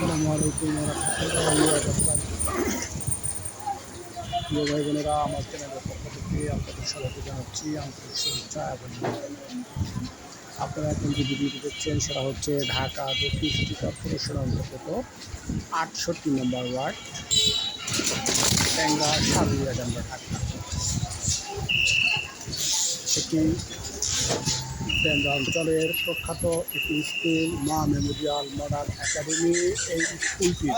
আসসালামু আলাইকুম প্রিয় ভাই বোনেরা আমার চ্যানেলের পক্ষ থেকে আপনাদের সবাইকে জানাচ্ছি আন্তরিক শুভেচ্ছা এবং আপনারা এখন যে ভিডিওটি দেখছেন, সেটা হচ্ছে ঢাকা দক্ষিণ সিটি কর্পোরেশন অন্তর্গত আটষট্টি নম্বর ওয়ার্ড, ট্যাংরা সারুয়া ডান্ডা ঢাকা। এটি ট্যাংরা অঞ্চলের প্রখ্যাত একটি school, Ma Memorial modern academy, এই স্কুলটি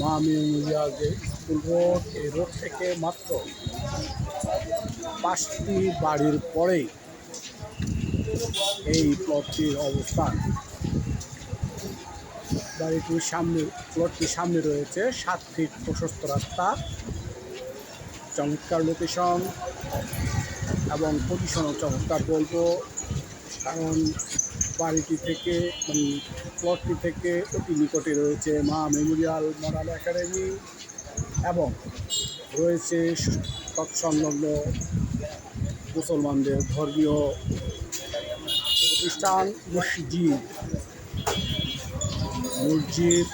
মা মেমোরিয়াল যে স্কুল রোড, এই রোড থেকে মাত্র পাঁচটি বাড়ির পরেই এই প্লটটির অবস্থান। বাড়িটির সামনে, প্লটটির সামনে রয়েছে সাত ফিট প্রশস্ত রাস্তা। চমৎকার লোকেশন এবং পজিশনও চমৎকার বলব। কারণ বাড়িটি থেকে মানে প্লটটি থেকে অতি নিকটে রয়েছে মা মেমোরিয়াল মডাল একাডেমি এবং রয়েছে তৎসংলগ্ন মুসলমানদের ধর্মীয় প্রতিষ্ঠান মসজিদ মসজিদ,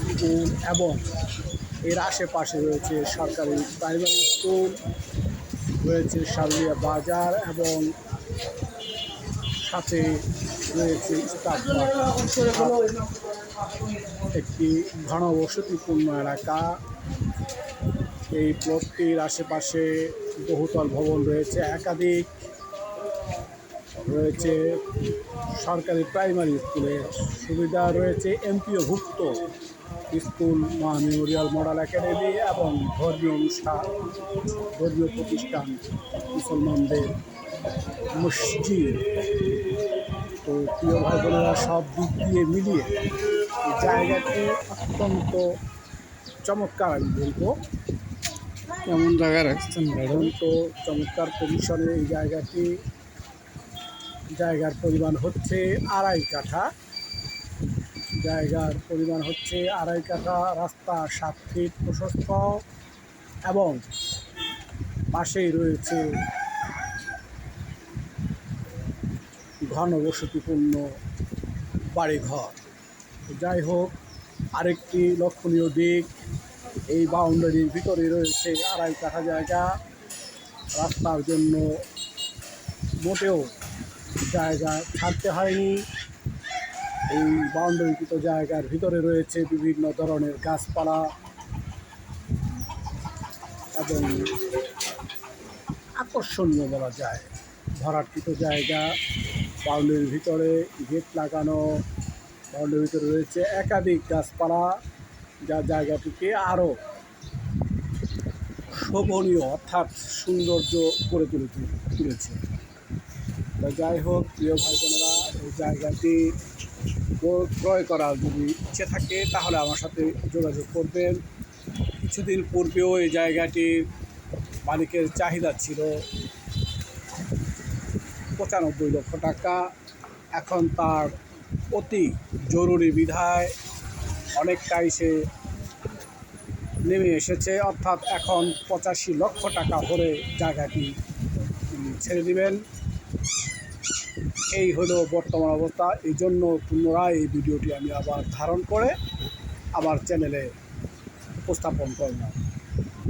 স্কুল এবং এর আশেপাশে রয়েছে সরকারি প্রাইমারি স্কুল, রয়েছে সারুলিয়া বাজার এবং সাথে রয়েছে একটি ঘনবসতিপূর্ণ এলাকা। এই প্লটটির আশেপাশে বহুতল ভবন রয়েছে। একাধিক রয়েছে সরকারি প্রাইমারি স্কুলের সুবিধা রয়েছে এমপিওভুক্ত school Ma memorial model academy এবং ধর্মীয় অনুষ্ঠান ধর্মীয় প্রতিষ্ঠান মুসলমানদের মসজিদ। তো প্রিয় ভাই বোনেরা সব দিক দিয়ে মিলিয়ে এই জায়গাটি অত্যন্ত চমৎকার আমি বলব। কেমন জায়গা রাখছেন অত্যন্ত চমৎকার পজিশনে এই জায়গাটি। জায়গার পরিমাণ হচ্ছে আড়াই কাঠা। জায়গার পরিমাণ হচ্ছে আড়াই কাঠা, রাস্তা সাত ফিট প্রশস্ত এবং পাশেই রয়েছে ঘনবসতিপূর্ণ বাড়িঘর। যাই হোক, আরেকটি লক্ষণীয় দিক, এই বাউন্ডারির ভিতরে রয়েছে আড়াই কাঠা জায়গা। রাস্তার জন্য মোটেও জায়গা ছাড়তে হয়নি। এই বাউন্ডারিকৃত জায়গার ভিতরে রয়েছে বিভিন্ন ধরনের গাছপালা এবং আকর্ষণীয় বলা যায়, ভরাটকৃত জায়গা। বাউন্ডারির ভিতরে গেট লাগানো, বাউন্ডারির ভিতরে রয়েছে একাধিক গাছপালা, যা জায়গাটিকে আরও শোভনীয় অর্থাৎ সৌন্দর্য করে তুলে তুলেছে। যাই হোক, প্রিয় ভাই বোনেরা এই জায়গাটি ক্রয়- করার যদি ইচ্ছে থাকে, তাহলে আমার সাথে যোগাযোগ করবেন। কিছুদিন পূর্বেও এই জায়গাটির মালিকের চাহিদা ছিল পঁচানব্বই লক্ষ টাকা। এখন তার অতি জরুরি বিধায় অনেকটাই সে নেমে এসেছে। অর্থাৎ এখন পঁচাশি লক্ষ টাকা হলে জায়গাটি ছেড়ে দিবেন। এই হলো বর্তমান অবস্থা। এই জন্য পুনরায় এই ভিডিওটি আমি আবার ধারণ করে আমার চ্যানেলে উপস্থাপন করলাম।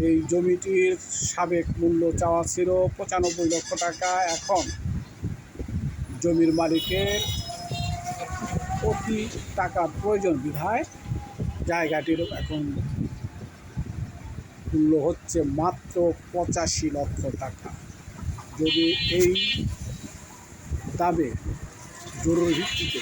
এই জমিটির সাবেক মূল্য চাওয়া ছিল পঁচানব্বই লক্ষ টাকা। এখন জমির মালিকের অতি টাকার প্রয়োজন বিধায় জায়গাটির এখন মূল্য হচ্ছে মাত্র পঁচাশি লক্ষ টাকা। যদি এই দামে জরুরি ভিত্তিতে।